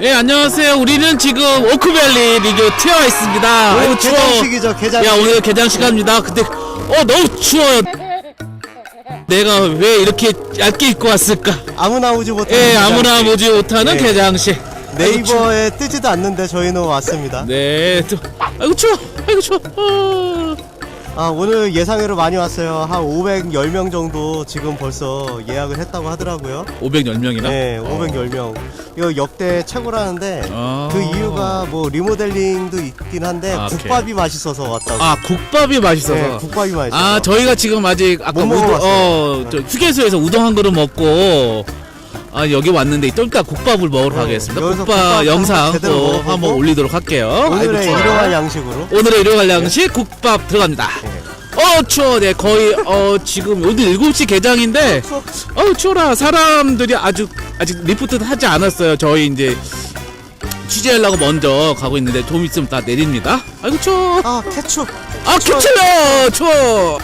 예 안녕하세요. 우리는 지금 오크밸리 리그 튀어 있습니다. 오늘 아이고 추워. 개장식이죠, 개장식. 야 오늘 개장 시간입니다. 근데 어 너무 추워요. 내가 왜 이렇게 얇게 입고 왔을까? 아무나 오지 못하는 예 개장식. 아무나 보지 못하는 네. 개장식. 추워. 네이버에 뜨지도 않는데 저희는 왔습니다. 네. 또, 아이고 추워. 아이고 추워. 어. 아 오늘 예상외로 많이 왔어요. 한 510명 정도 지금 벌써 예약을 했다고 하더라고요. 510명이나? 네, 510명. 이거 역대 최고라는데 아. 그 이유가 뭐 리모델링도 있긴 한데 아, 오케이. 국밥이 맛있어서 왔다고. 아 국밥이 맛있어서. 네, 국밥이 맛있어서. 아 저희가 지금 아직 아까 못 우동, 먹어봤어요. 어, 저 휴게소에서 우동 한 그릇 먹고 아 여기 왔는데 또 일단 국밥을 먹으러 어, 가겠습니다. 여기서 국밥 국밥 영상 제대로 또 먹어보고 한번 올리도록 할게요. 오늘의 아이고, 추워. 일용할 양식으로. 오늘의 일용할 양식 국밥 들어갑니다. 네. 어 추워, 네 거의 어 지금 오늘 7시 개장인데 추워. 어 추워라 사람들이 아주 아직 리포트 하지 않았어요. 저희 이제 취재하려고 먼저 가고 있는데 좀 있으면 다 내립니다. 아이고 추워. 아 케첩. 아 개추워 추워.